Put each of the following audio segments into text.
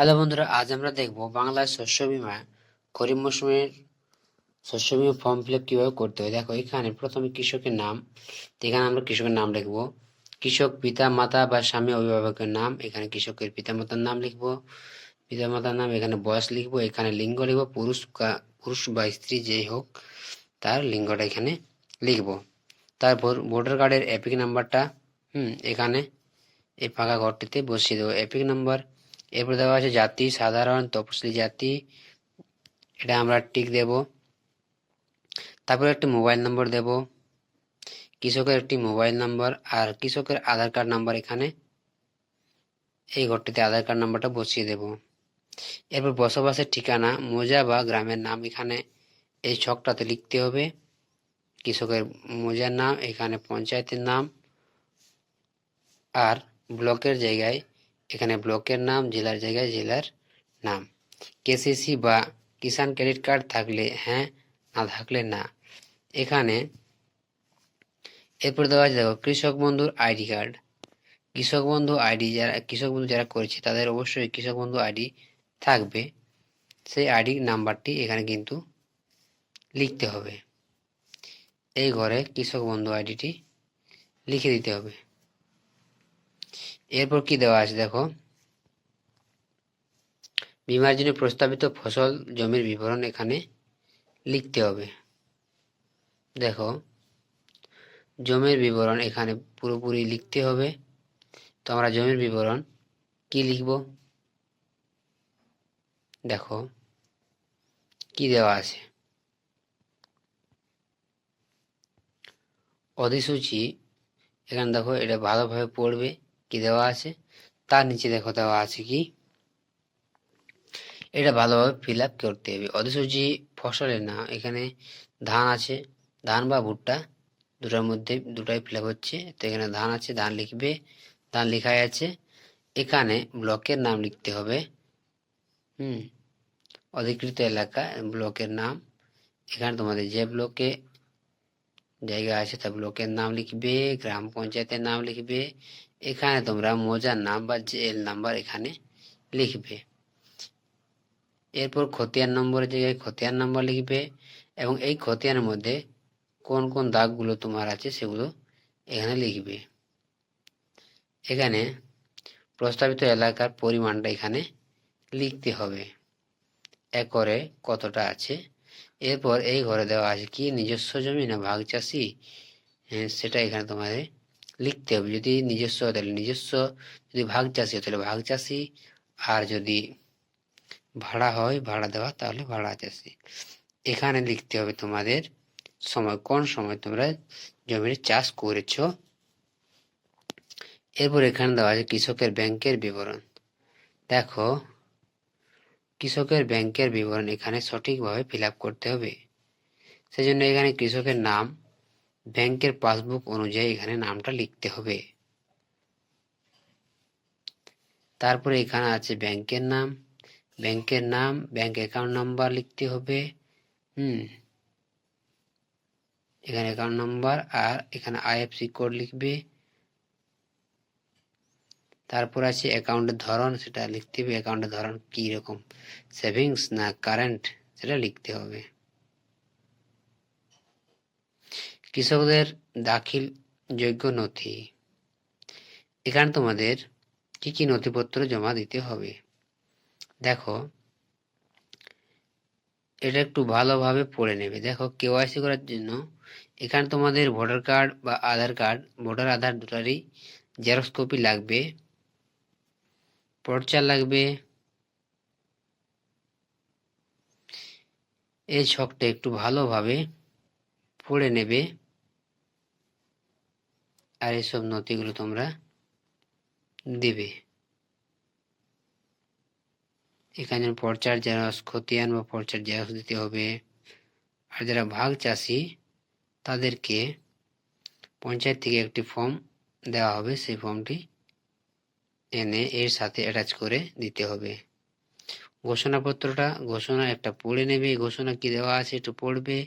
Hello বন্ধুরা, আজ আমরা দেখব বাংলায় শস্য বীমা খরিফ মৌসুমের শস্য বীমা ফর্ম ফিল আপ কীভাবে করতে হয়। দেখো, এখানে প্রথমে কৃষকের নাম, এখানে আমরা কৃষকের নাম লিখব। কৃষক পিতা, মাতা বা স্বামী অভিভাবকের নাম, এখানে কৃষকের পিতা, মাতার নাম লিখব। পিতা, মাতার নাম, এখানে বয়স লিখব, এখানে লিঙ্গ লিখব, পুরুষ পুরুষ বা স্ত্রী যেই হোক, তার লিঙ্গটা এখানে লিখব। তারপর ভোটার কার্ডের এপিক নাম্বারটা, হুম, এখানে এই ফাঁকা ঘরটিতে বসিয়ে দেবো। এপিক নাম্বার এরপর দেওয়া আছে জাতি, সাধারণ তপশিলি জাতি। এটা আমরা টিক দেব। তারপর একটি মোবাইল নম্বর দেব। কৃষকের একটি মোবাইল নম্বর আর কৃষকের আধার কার্ড নাম্বার এখানে। এই ঘরটিতে আধার কার্ড নাম্বারটা বসিয়ে দেব। এরপর বসবাসের ঠিকানা, মোজা বা গ্রামের নাম এখানে এই ছকটাতে লিখতে হবে। কৃষকের মোজার নাম, এখানে পঞ্চায়েতের নাম। আর ব্লকের জায়গায় এখানে ব্লকের নাম, জেলার জায়গায় জেলার নাম। কেসিসি বা কিষাণ ক্রেডিট কার্ড থাকলে হ্যাঁ না থাকলে না। এখানে এরপর দেওয়া আছে, দেখো, কৃষক বন্ধুর আইডি কার্ড। কৃষক বন্ধু আইডি যারা, কৃষক বন্ধু যারা করেছে, তাদের অবশ্যই কৃষক বন্ধু আইডি থাকবে। সেই আইডি নাম্বারটি এখানে কিন্তু লিখতে হবে। এই ঘরে কৃষক বন্ধু আইডিটি লিখে দিতে হবে। এরপর কি দেওয়া আছে দেখো? বিমার জন্য প্রস্তাবিত ফসল জমির বিবরণ এখানে লিখতে হবে। দেখো, জমির বিবরণ এখানে পুরোপুরি লিখতে হবে। তো আমরা জমির বিবরণ কি লিখব? দেখো, কি দেওয়া আছে? অধিসূচি, এখানে দেখো এটা ভালোভাবে পড়বে। কি দেওয়া আছে? তার নিচে দেখো দেওয়া আছে কি? এটা ভালোভাবে ফিল আপ করতে হবে। অধিসূচি ফসলের না, এখানে ধান আছে, ধান বা ভুট্টা দুটার মধ্যে দুটাই ফিল হচ্ছে। তো এখানে ধান আছে, ধান লিখবে, ধান লেখাই আছে। এখানে ব্লকের নাম লিখতে হবে। হুম, অধিকৃত এলাকা, ব্লকের নাম। এখানে তোমাদের যে ব্লকে জায়গা আছে তা ব্লকের নাম লিখবে গ্রাম পঞ্চায়েতের নাম লিখবে এখানে তোমরা মৌজার নাম বা জেল নাম্বার এখানে লিখবে এরপর খতিয়ান নম্বরের জায়গায় খতিয়ান নাম্বার লিখবে এবং এই খতিয়ানের মধ্যে কোন কোন দাগগুলো তোমার আছে সেগুলো এখানে লিখবে এখানে প্রস্তাবিত এলাকার পরিমাণটা এখানে লিখতে হবে একরে কতটা আছে এরপর এই ঘরে দেওয়া আছে কি নিজস্ব জমি না ভাগ চাষি? হ্যাঁ, সেটা এখানে তোমাদের লিখতে হবে। যদি নিজস্ব তাহলে নিজস্ব যদি ভাগ চাষি তাহলে ভাগ চাষি। আর যদি ভাড়া হয় ভাড়া দেওয়া তাহলে ভাড়া চাষি। এখানে লিখতে হবে তোমাদের সময় কোন সময় তোমরা জমির চাষ করেছ? এরপর এখানে দেওয়া আছে কৃষকের ব্যাংকের বিবরণ। দেখো কৃষকের ব্যাংকের বিবরণ এখানে সঠিকভাবে ফিল করতে হবে। সেজন্য এখানে কৃষকের নাম, ব্যাংকের পাসবুক অনুযায়ী এখানে নামটা লিখতে হবে। তারপরে এখানে আছে ব্যাংকের নাম ব্যাংকের নাম, ব্যাংক অ্যাকাউন্ট নাম্বার লিখতে হবে, হুম। এখানে অ্যাকাউন্ট নাম্বার আর এখানে আইএফসি কোড লিখবে। তারপর আছে অ্যাকাউন্টের ধরন, সেটা লিখতে হবে অ্যাকাউন্টের ধরন কি রকম? সেভিংস না কারেন্ট সেটা লিখতে হবে। কৃষকদের দাখিল যোগ্য নথি। এখানে তোমাদের কি কি নথিপত্র জমা দিতে হবে? দেখো, এটা একটু ভালোভাবে পড়ে নেবে। দেখো কেওয়াইসি করার জন্য এখানে তোমাদের ভোটার কার্ড বা আধার কার্ড ভোটার আধার দুটারই জেরক্স কপি লাগবে। পর্চা লাগবে। এই ছকটা একটু ভালোভাবে পড়ে নেবে। আর এসব নথিগুলো তোমরা দিবে। এখানে পর্চার জেরক্স, খতিয়ান বা পর্চার জেরক্স দিতে হবে। আর যারা ভাগ চাষি, তাদেরকে পঞ্চায়েত থেকে একটি ফর্ম দেওয়া হবে। সেই ফর্মটি এনে এর সাথে অ্যাটাচ করে দিতে হবে। ঘোষণাপত্রটা ঘোষণা একটা পড়ে নেবে, ঘোষণা কি দেওয়া আছে একটু পড়বে।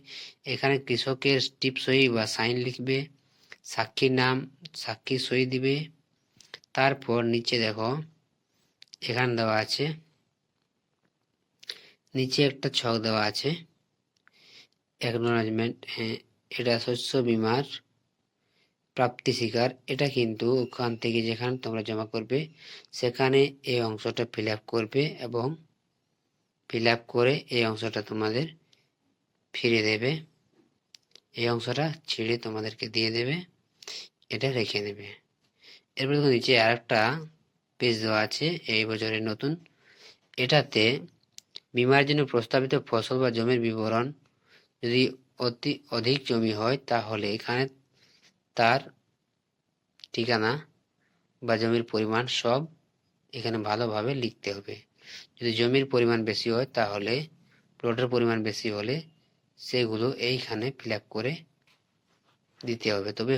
এখানে কৃষকের টিপ সই বা সাইন লিখবে, সাক্ষীর নাম সাক্ষী সই দিবে। তারপর নিচে দেখো, এখানে দেওয়া আছে, নিচে একটা ছক দেওয়া আছে অ্যাকনোলেজমেন্ট এটা শস্য বিমার প্রাপ্তি স্বীকার এটা কিন্তু ওখান থেকে যেখানে তোমরা জমা করবে, সেখানে এই অংশটা ফিল করবে এবং ফিল করে এই অংশটা তোমাদের ফিরে দেবে। এই অংশটা ছিঁড়ে তোমাদেরকে দিয়ে দেবে, এটা রেখে দেবে। এরপর দেখো নিচে আরেকটা পেজ দেওয়া আছে, এই বছরের নতুন। এটাতে বিমার জন্য প্রস্তাবিত ফসল বা জমির বিবরণ যদি অতি অধিক জমি হয়, তাহলে এখানে তার ঠিকানা বা জমির পরিমাণ সব এখানে ভালোভাবে লিখতে হবে। যদি জমির পরিমাণ বেশি হয় তাহলে প্লটের পরিমাণ বেশি হলে সেগুলো এইখানে ফিল করে দিতে হবে। তবে